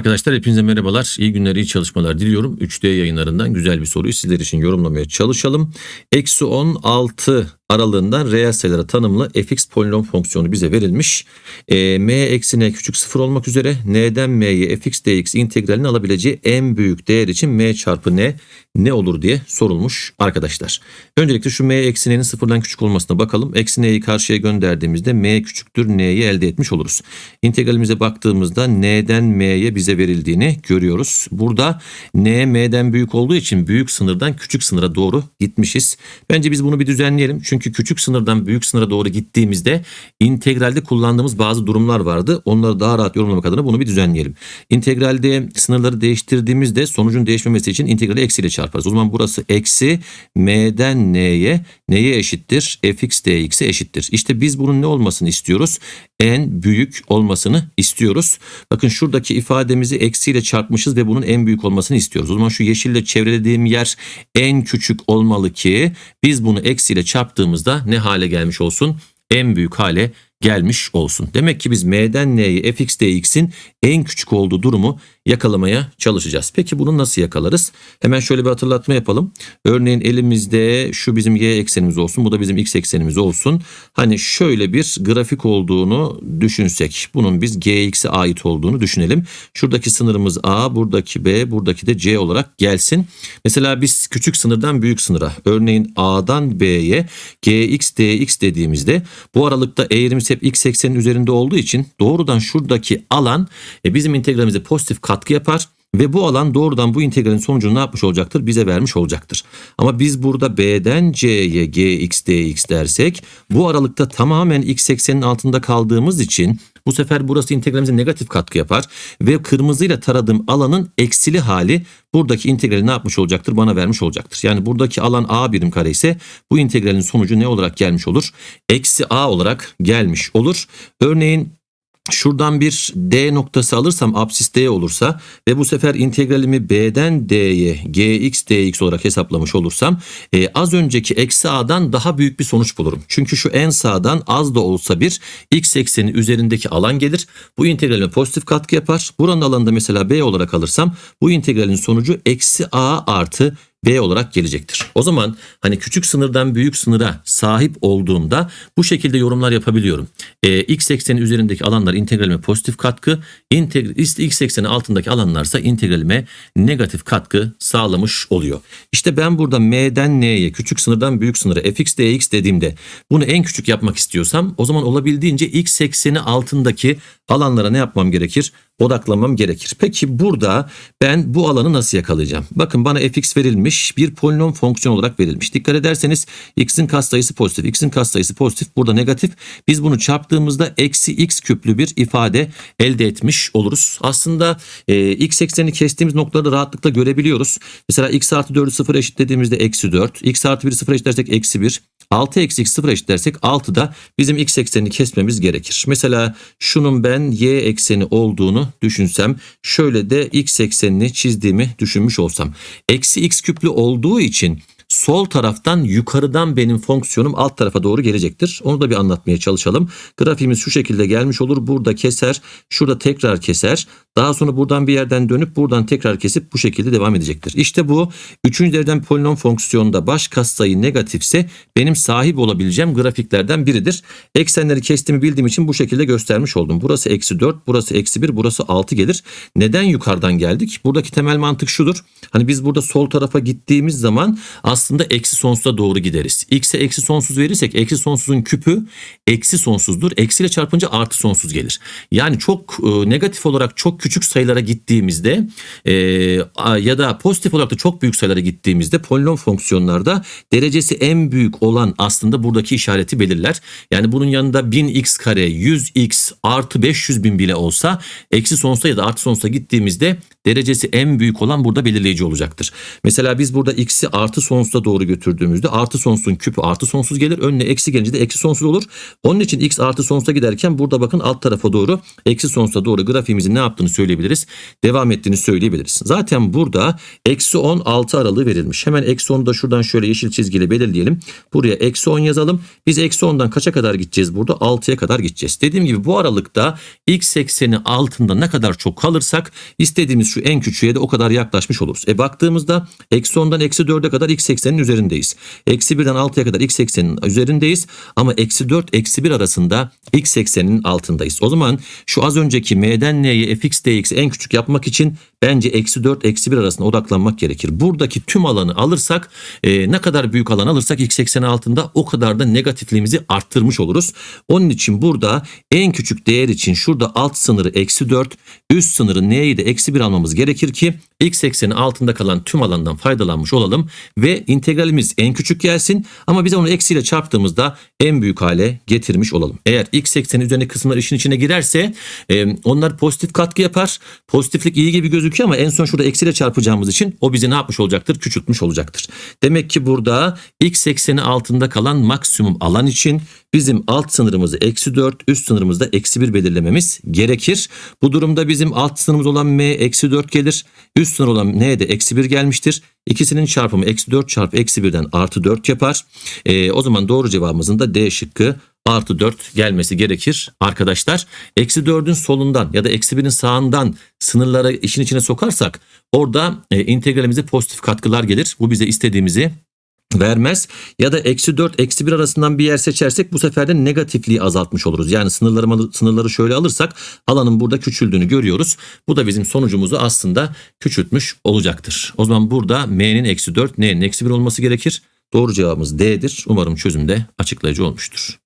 Arkadaşlar hepinize merhabalar. İyi günler, iyi çalışmalar diliyorum. 3D yayınlarından güzel bir soruyu sizler için yorumlamaya çalışalım. Eksi 10, 6 aralığından reel sayılara tanımlı fx polinom fonksiyonu bize verilmiş. E, m eksi n küçük sıfır olmak üzere n'den m'ye fx dx integralini alabileceği en büyük değer için m çarpı n ne olur diye sorulmuş arkadaşlar. Öncelikle şu m eksi n'nin sıfırdan küçük olmasına bakalım. Eksi n'yi karşıya gönderdiğimizde m küçüktür n'yi elde etmiş oluruz. İntegralimize baktığımızda n'den m'ye bize verildiğini görüyoruz. Burada n m'den büyük olduğu için büyük sınırdan küçük sınıra doğru gitmişiz. Bence biz bunu bir düzenleyelim. Çünkü küçük sınırdan büyük sınıra doğru gittiğimizde integralde kullandığımız bazı durumlar vardı. Onları daha rahat yorumlamak adına bunu bir düzenleyelim. İntegralde sınırları değiştirdiğimizde sonucun değişmemesi için integrali eksiyle çarparız. O zaman burası eksi m'den n'ye neye eşittir? fx dx'e eşittir. İşte biz bunun ne olmasını istiyoruz? En büyük olmasını istiyoruz. Bakın şuradaki ifademizi eksiyle çarpmışız ve bunun en büyük olmasını istiyoruz. O zaman şu yeşille çevrelediğim yer en küçük olmalı ki biz bunu eksiyle çarptığımızda ne hale gelmiş olsun? En büyük hale gelmiş olsun. Demek ki biz m'den n'ye fx dx'in en küçük olduğu durumu yakalamaya çalışacağız. Peki bunu nasıl yakalarız? Hemen şöyle bir hatırlatma yapalım. Örneğin elimizde şu bizim y eksenimiz olsun. Bu da bizim x eksenimiz olsun. Hani şöyle bir grafik olduğunu düşünsek. Bunun biz gx'e ait olduğunu düşünelim. Şuradaki sınırımız a, buradaki b, buradaki de c olarak gelsin. Mesela biz küçük sınırdan büyük sınıra örneğin a'dan b'ye gx dx dediğimizde bu aralıkta hep x eksenin üzerinde olduğu için doğrudan şuradaki alan e, bizim integralimize pozitif katkı yapar ve bu alan doğrudan bu integralin sonucunu ne yapmış olacaktır? Bize vermiş olacaktır. Ama biz burada B'den C'ye gx dx dersek bu aralıkta tamamen x eksenin altında kaldığımız için bu sefer burası integralimize negatif katkı yapar ve kırmızıyla taradığım alanın eksili hali buradaki integrali ne yapmış olacaktır? Bana vermiş olacaktır. Yani buradaki alan a birim kare ise bu integralin sonucu ne olarak gelmiş olur? Eksi a olarak gelmiş olur. Örneğin Şuradan bir D noktası alırsam absis D olursa ve bu sefer integralimi B'den D'ye gx dx olarak hesaplamış olursam e, az önceki eksi a'dan daha büyük bir sonuç bulurum. Çünkü şu en sağdan az da olsa bir x ekseni üzerindeki alan gelir. Bu integralime pozitif katkı yapar. Buranın alanında mesela B olarak alırsam bu integralin sonucu eksi a artı B olarak gelecektir. O zaman hani küçük sınırdan büyük sınıra sahip olduğumda bu şekilde yorumlar yapabiliyorum. E, x ekseni üzerindeki alanlar integralime pozitif katkı, integr x ekseni altındaki alanlarsa integralime negatif katkı sağlamış oluyor. İşte ben burada m'den n'ye küçük sınırdan büyük sınıra fx dx dediğimde bunu en küçük yapmak istiyorsam o zaman olabildiğince x ekseni altındaki alanlara ne yapmam gerekir? Odaklamam gerekir. Peki burada ben bu alanı nasıl yakalayacağım? Bakın bana fx verilmiş bir polinom fonksiyon olarak verilmiş. Dikkat ederseniz x'in katsayısı pozitif, x'in katsayısı pozitif, burada negatif. Biz bunu çarptığımızda eksi x küplü bir ifade elde etmiş oluruz. Aslında e, x eksenini kestiğimiz noktaları rahatlıkla görebiliyoruz. Mesela x artı 4'ü 0 eşitlediğimizde eksi 4, x artı 1'i 0 eşitlersek eksi 1, 6 eksi x 0 eşitlersek 6'da bizim x eksenini kesmemiz gerekir. Mesela şunun ben y ekseni olduğunu düşünsem şöyle de x eksenini çizdiğimi düşünmüş olsam. Eksi x küplü olduğu için sol taraftan yukarıdan benim fonksiyonum alt tarafa doğru gelecektir. Onu da bir anlatmaya çalışalım. Grafiğimiz şu şekilde gelmiş olur. Burada keser, şurada tekrar keser. Daha sonra buradan bir yerden dönüp buradan tekrar kesip bu şekilde devam edecektir. İşte bu üçüncü dereceden polinom fonksiyonunda baş katsayı negatifse benim sahip olabileceğim grafiklerden biridir. Eksenleri kestiğimi bildiğim için bu şekilde göstermiş oldum. Burası eksi 4, burası eksi 1, burası 6 gelir. Neden yukarıdan geldik? Buradaki temel mantık şudur. Hani biz burada sol tarafa gittiğimiz zaman aslında eksi sonsuza doğru gideriz. X'e eksi sonsuz verirsek eksi sonsuzun küpü eksi sonsuzdur. Eksiyle çarpınca artı sonsuz gelir. Yani çok e, negatif olarak çok küçük sayılara gittiğimizde e, ya da pozitif olarak da çok büyük sayılara gittiğimizde polinom fonksiyonlarda derecesi en büyük olan aslında buradaki işareti belirler. Yani bunun yanında 1000x kare 100x artı 500 bin bile olsa eksi sonsuza ya da artı sonsuza gittiğimizde derecesi en büyük olan burada belirleyici olacaktır. Mesela biz burada x'i artı sonsuza doğru götürdüğümüzde artı sonsuzun küpü artı sonsuz gelir. Önüne eksi gelince de eksi sonsuz olur. Onun için x artı sonsuza giderken burada bakın alt tarafa doğru eksi sonsuza doğru grafiğimizin ne yaptığını söyleyebiliriz. Devam ettiğini söyleyebiliriz. Zaten burada eksi 10 6 aralığı verilmiş. Hemen eksi 10'u da şuradan şöyle yeşil çizgiyle belirleyelim. Buraya eksi 10 yazalım. Biz eksi 10'dan kaça kadar gideceğiz burada? 6'ya kadar gideceğiz. Dediğim gibi bu aralıkta x ekseni altında ne kadar çok kalırsak istediğimiz şu en küçüğe de o kadar yaklaşmış oluruz. E baktığımızda eksi 10'dan eksi 4'e kadar x eksenin üzerindeyiz. Eksi 1'den 6'ya kadar x eksenin üzerindeyiz. Ama eksi 4 eksi 1 arasında x ekseninin altındayız. O zaman şu az önceki m'den n'ye fx dx'i en küçük yapmak için bence eksi 4 eksi 1 arasında odaklanmak gerekir. Buradaki tüm alanı alırsak e, ne kadar büyük alan alırsak x ekseni altında o kadar da negatifliğimizi arttırmış oluruz. Onun için burada en küçük değer için şurada alt sınırı eksi 4 üst sınırı n'yi de eksi 1 almamız gerekir ki x ekseni altında kalan tüm alandan faydalanmış olalım ve integralimiz en küçük gelsin ama biz onu eksiyle çarptığımızda en büyük hale getirmiş olalım. Eğer x ekseni üzerindeki kısımlar işin içine girerse e, onlar pozitif katkı yapar. Pozitiflik iyi gibi gözüküyor ama en son şurada eksiyle çarpacağımız için o bizi ne yapmış olacaktır? Küçültmüş olacaktır. Demek ki burada x ekseni altında kalan maksimum alan için bizim alt sınırımızı eksi 4 üst sınırımızda eksi 1 belirlememiz gerekir. Bu durumda bizim alt sınırımız olan m eksi 4 gelir. Üst sınır olan n de eksi 1 gelmiştir. İkisinin çarpımı eksi 4 çarpı eksi 1'den artı 4 yapar. Ee, o zaman doğru cevabımızın da D şıkkı artı 4 gelmesi gerekir arkadaşlar. Eksi 4'ün solundan ya da eksi 1'in sağından sınırlara işin içine sokarsak orada e, integralimize pozitif katkılar gelir. Bu bize istediğimizi vermez ya da eksi 4 eksi 1 arasından bir yer seçersek bu sefer de negatifliği azaltmış oluruz. Yani sınırları, sınırları şöyle alırsak alanın burada küçüldüğünü görüyoruz. Bu da bizim sonucumuzu aslında küçültmüş olacaktır. O zaman burada m'nin eksi 4 n'nin eksi 1 olması gerekir. Doğru cevabımız D'dir. Umarım çözümde açıklayıcı olmuştur.